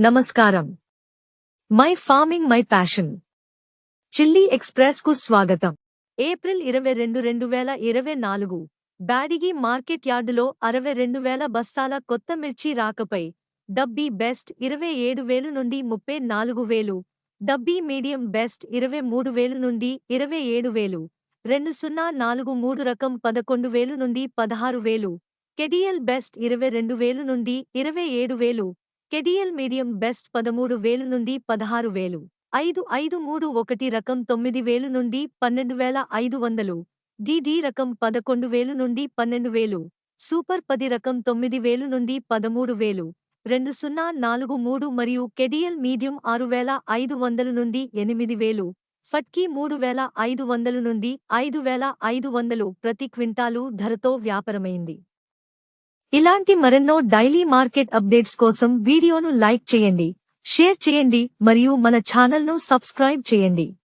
నమస్కారం. My farming my passion. Chilli ఎక్స్ప్రెస్కు స్వాగతం. April ఇరవై రెండు రెండు వేల ఇరవై నాలుగు. బ్యాడిగి మార్కెట్ యార్డులో అరవై రెండు వేల బస్తాల కొత్త మిర్చి రాకపై డబ్బీ బెస్ట్ ఇరవై ఏడు వేలు నుండి ముప్పై నాలుగు వేలు. డబ్బీ మీడియం బెస్ట్ ఇరవై మూడు వేలు నుండి ఇరవై ఏడు వేలు. రెండు సున్నా నాలుగు మూడు రకం పదకొండు వేలు నుండి పదహారు వేలు. కెడిఎల్ బెస్ట్ ఇరవై రెండు వేలు నుండి ఇరవై ఏడు వేలు. కెడిఎల్ మీడియం బెస్ట్ పదమూడు వేలు నుండి పదహారు వేలు. ఐదు ఐదు మూడు ఒకటి రకం తొమ్మిది వేలు నుండి పన్నెండు వేల ఐదు వందలు. డిడి రకం పదకొండు వేలు నుండి పన్నెండు వేలు. సూపర్ పది రకం తొమ్మిది వేలు నుండి పదమూడు వేలు. రెండు సున్నా నాలుగు మూడు మరియు కెడిఎల్ మీడియం ఆరు వేల ఐదు వందలు నుండి ఎనిమిది వేలు. ఫట్కీ మూడు వేల ఐదు వందలు నుండి ఐదు వేల ఐదు వందలు ప్రతి క్వింటాలు ధరతో వ్యాపారమైంది. ఇలాంటి మరెన్నో డైలీ మార్కెట్ అప్డేట్స్ కోసం వీడియోను లైక్ చేయండి షేర్ చేయండి మరియు మన ఛానల్ను సబ్స్క్రైబ్ చేయండి.